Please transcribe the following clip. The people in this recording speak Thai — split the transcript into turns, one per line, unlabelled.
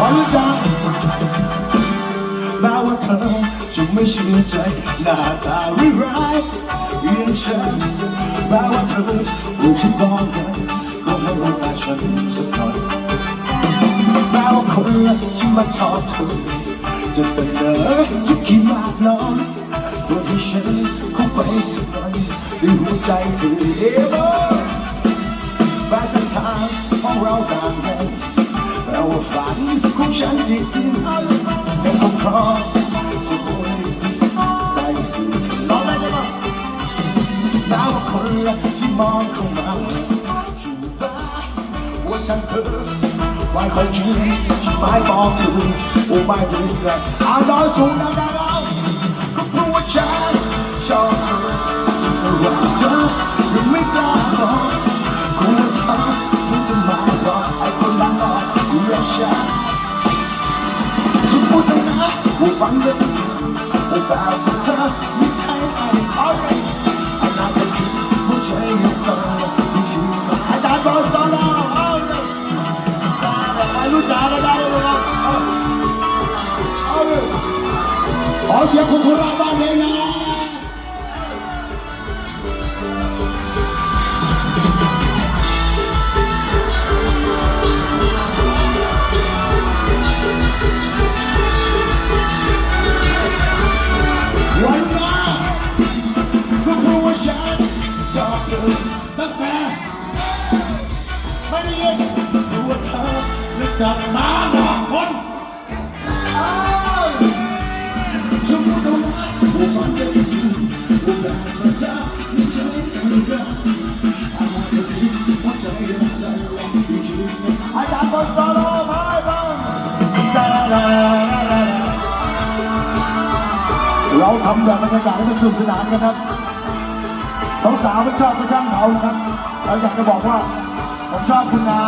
หวังจังแม้ว่าเธอจะไม่เชื่อใจหน้าตาวิร้ายเรียนฉันแม้ว่าเธอรู้คิดบ้างกันก็ไม่เว่าฉันสักน่อยแม้ว่าคนละที่มาชอบเธอจะเสนอจะคิดมากน้อยตัวที่ฉันเข้าไปสักน่อยในหัวใจเธอเอง นของฉันดียังคงพร้อมจะพูดได้สู่เธอร้องได้ไหมบ้างแม้ว่าคนละที่มองเข้ามาอยู่บ้านว่า เลยนะว่าฟังเรื่องจริงว่าแบบเธอไม่ใช่ไอ้อะไรไอ้น่าจะคิดว่าใจยังสั่นอยู่ที่ไหนอาจารย์บอกสอนเราเอาเลยใครรู้จักก็ได้เลยนะเอาเอาเลยขอเสียงคุณคุณราบ้างเลยนะ ตั้งแต่ไม่ได้ยินเพราะว่าเธอรู้จักมาบอกคนอ้าวฉันพูดเอาไว้ว่ามันเป็นจริงว่าแบบมันจะไม่ใช่คนเดียวอาจจะคิดว่าใจยังสั่นไหวอยู่ที่นี่อาจารย์ก็สอนเราไม่บ้างซาลาลาลาเราทำแบบบรรยากาศให้มันสนุกสนานกันครับ สาวๆไม่ชอบก็ช่างเขาครับเราอยากจะบอกว่าผมชอบคุณนะ